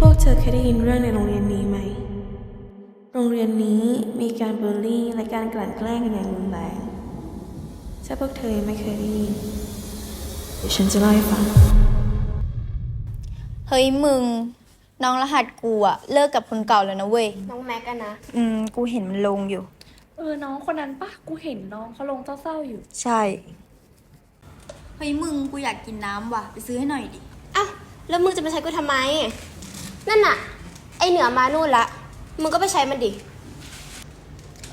พวกเธอเคยได้ยินเรื่องในโรงเรียนนี้ไหม โรงเรียนนี้มีการบูลลี่และการกลั่นแกล้งกันอย่างรุนแรง ถ้าพวกเธอยังไม่เคยได้ยินเดี๋ยวฉันจะเล่าให้ฟัง เฮ้ยมึง น้องรหัสกูอะเลิกกับคนเก่าแล้วนะเว้ย น้องแม็กกันนะ อืม กูเห็นมันลงอยู่ เออ น้องคนนั้นปะกูเห็นน้องเขาลงเศร้าๆอยู่ ใช่ เฮ้ยมึงกูอยากกินน้ำว่ะ ไปซื้อให้หน่อยดิ อ้าว แล้วมึงจะไปใช้กูทำไม นั่นน่ะ ไอเหนือมานู่นละ มึงก็ไปใช้มันดิ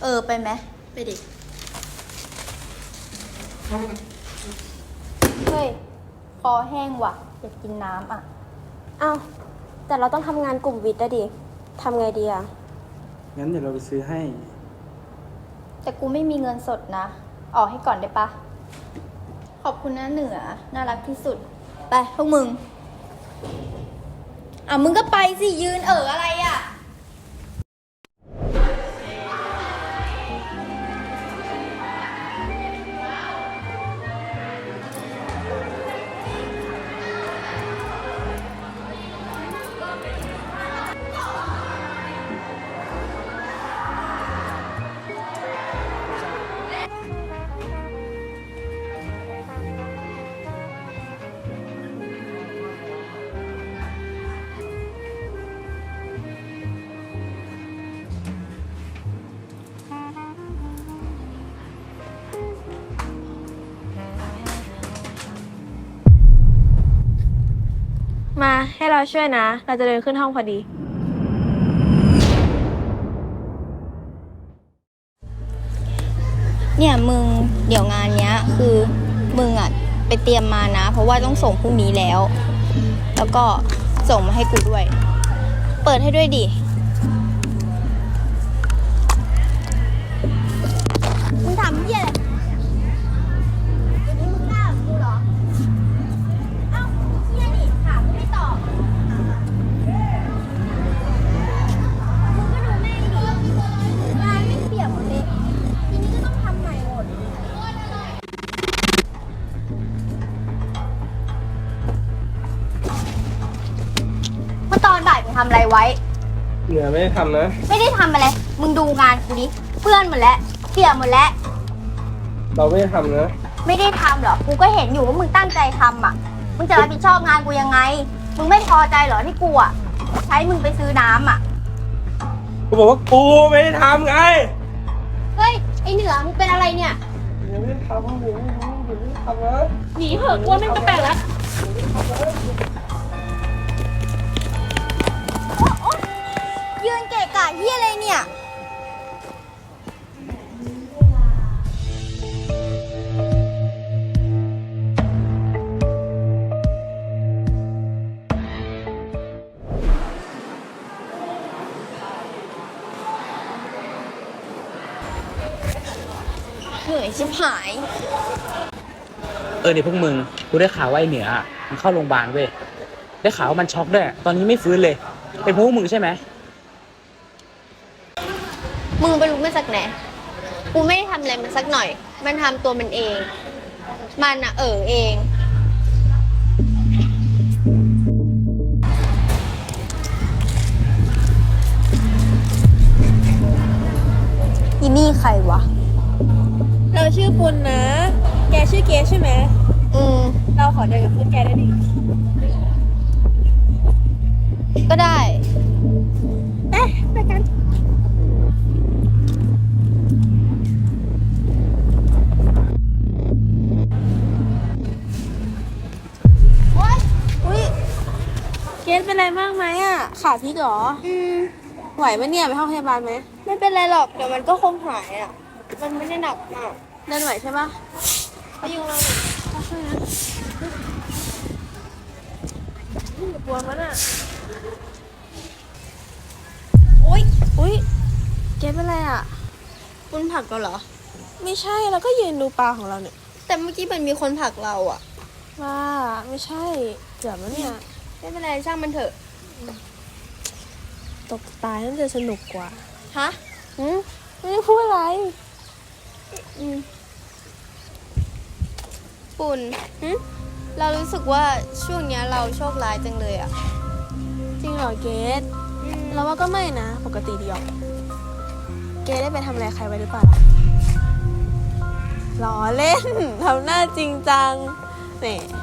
เออ ไปไหม ไปดิ เฮ้ย คอแห้งว่ะ อยากกินน้ำอะอ้าวแต่เราต้องทำงานกลุ่มวิทย์อะดิทำไงดีอะงั้นเดี๋ยวเราไปซื้อให้ แต่กูไม่มีเงินสดนะ ออกให้ก่อนได้ปะ ขอบคุณนะเหนือ น่ารักที่สุด ไปพวกมึง อะมึงก็ไปสิยืนเอออะไรอะ มาให้เราช่วยนะ เราจะเดินขึ้นห้องพอดี เนี่ยมึงเดี๋ยวงานเนี้ย คือมึงอะไปเตรียมมานะ เพราะว่าต้องส่งพรุ่งนี้แล้ว แล้วก็ส่งมาให้กูด้วย เปิดให้ด้วยดิำอะไรไว้เหนือไม่ได้ทำนะ ไม่ได้ทำอะไร มึงดูงานกูดิเปื้อนหมดแล้วเปียกหมดแล้ว เราไม่ได้ทำนะ ไม่ได้ทำเหรอกูก็เห็นอยู่ว่ามึงตั้งใจทำอะ มึงจะรับผิดชอบงานกูยังไง มึงไม่พอใจเหรอที่กูอะใช้มึงไปซื้อน้ำอะ กูบอกว่ากูไม่ได้ทำไงเฮ้ย ไอเหนือมึงเป็นอะไรเนี่ยเหนือไม่ได้ทำเหนือไม่ได้ทำเหนือไม่ได้ทำนะหนีเหอะกลัวแม่งแปลกๆแล้วยืน ยืนเกะกะเฮียอะไรเนี่ยเหนื่อยชิบหาย เออเนี่ยพวกมึงกูได้ข่าวว่าไอ้เหนืออะมันเข้าโรงพยาบาลเว้ยได้ข่าวว่ามันช็อกด้วย ตอนนี้ไม่ฟื้นเลย เป็นพวกมึงใช่ไหม มึงไปรู้มาจากไหน กูไม่ได้ทำอะไรมันสักหน่อย มันทำตัวมันเอง มันอะเออเอง อีนี่ใครวะ เราชื่อปุณนะ แกชื่อเกสใช่ไหม อืม เราขอเดินกับเพื่อนแกได้ดิก็ได้ ขาพลิกเหรอ อืมไหวไหมเนี่ย ไปห้องพยาบาลไหมไม่เป็นไรหรอก เดี๋ยวมันก็คงหายอะ มันไม่ได้หนักมากเดินไหวใช่ปะพยุงเราหน่อยปวดมันอะอุ้ยอุ้ยเกสเป็นไรอะ คุณผลักเราเหรอ ไม่ใช่เราก็ยืนดูปลาของเราเนี่ย แต่เมื่อกี้มันมีคนผลักเราอะ ว่า ไม่ใช่ เกือบแล้วเนี่ย ไม่เป็นไรช่างมันเถอะ ตกตายน่าจะสนุกกว่า ฮะหืมไม่ได้พูดอะไรปุ่นหึเรารู้สึกว่าช่วงเนี้ยเราโชคร้ายจังเลยอะจริงเหรอเกดเราว่าก็ไม่นะ ปกติดีออกเกดได้ไปทำอะไรใครไว้หรือเปล่าล่ะล้อเล่น ทำหน้าจริงจังนี่เ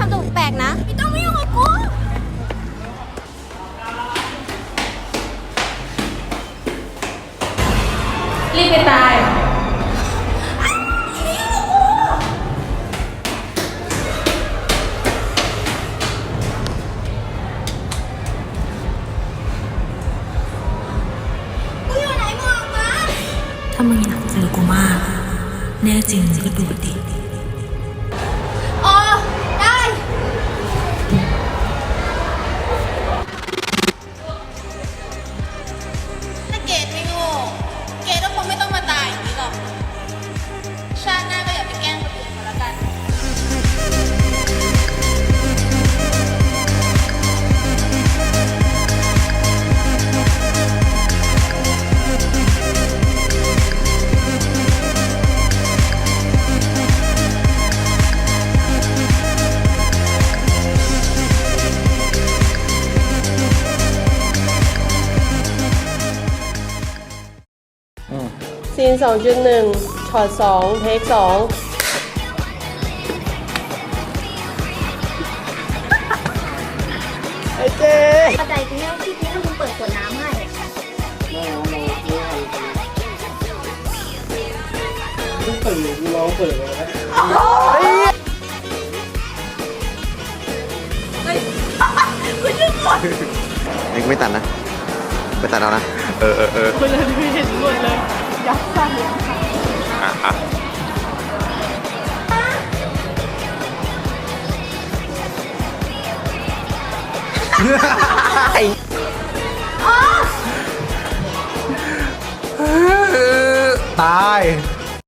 ทำตัวแปลกๆนะ ไม่ต้องมายุ่งกับกู รีบไปตายกูอยู่ไหนมึงออกมาถ้ามึงอยากเจอกูมาก แน่จริงมึงก็ดูดิ นสองจุดหนึ่งช็อตสองเทคสองไอ้เจ๊เข้าใจกูเนี่ยที่กูให้มึงเปิดขวดน้ำให้ที่เปิดกูร้องเปิดเลยนะเอ็งไม่ตัดนะไปตัดเอานะ เออเออเออคนละที่เห็นหมดเลย สองเหรียญค่ะอะตาย